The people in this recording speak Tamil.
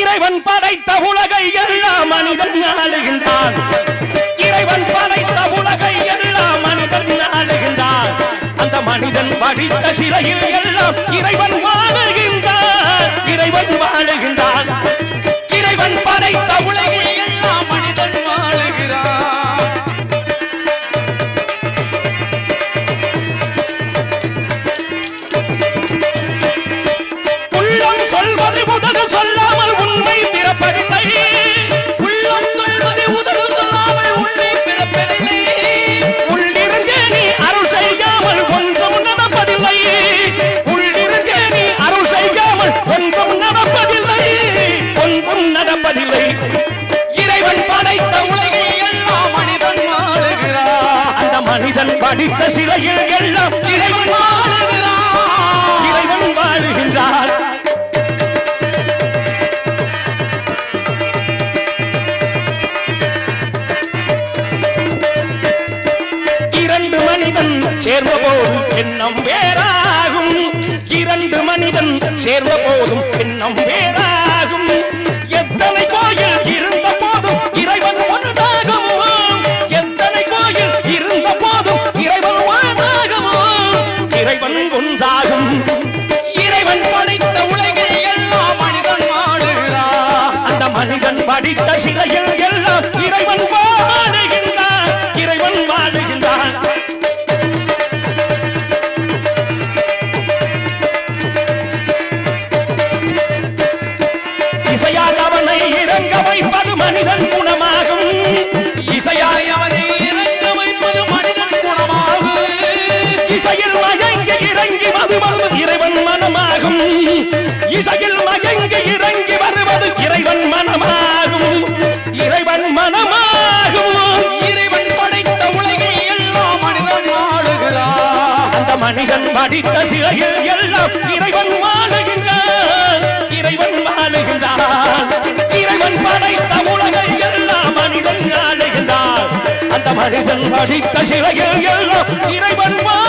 இறைவன் படைத்த உலகை எல்லாம் மனிதன் ஆளுகின்றான் இறைவன் படைத்த உலகை எல்லாம் மனிதன் ஆளுகின்றான் அந்த மனிதன் படித்த சிலையில் எல்லாம் இறைவன் வாழுகின்றான். இறைவன் வாழுகின்றான். நடப்பதில்லை இறைவன் படைத்த உலகை எல்லாம் மனிதன் வாழுகிறான் அந்த மனிதன் படித்த சிலையில் எல்லாம் இறைவன் வாழுகிறான் இறைவன் வாழுகின்றான் இரண்டு மனிதன் சேர்ந்த போது எண்ணம் வேறாகும். இரண்டு மனிதன் சேர்ந்த போதும் எண்ணம் வேறாகும் ஒன்றாகும் இறைவன் படைத்த உலகில் எல்லாம் மனிதன் வாழுகிறான் அந்த மனிதன் படித்த சிலையில் எல்லாம் இறைவன் வாழுகின்றான். இறைவன் வாழுகின்றான். இசையால் அவனை இறங்க வைப்பது மனிதன் இறைவன் மனமாகும். இறைவன் மனமாகும். இறைவன் படைத்த உலகை எல்லாம் மனிதன் வாழுகிறான். அந்த மனிதன் படித்த சிலையில் எல்லாம் இறைவன் வாழுகின்றான். இறைவன் வாழுகின்றான். இறைவன் படைத்த உலகை எல்லாம் மனிதன் ஆளுகின்றான் அந்த மனிதன் படித்த சிலையில் எல்லாம் இறைவன் வாழுகின்றான்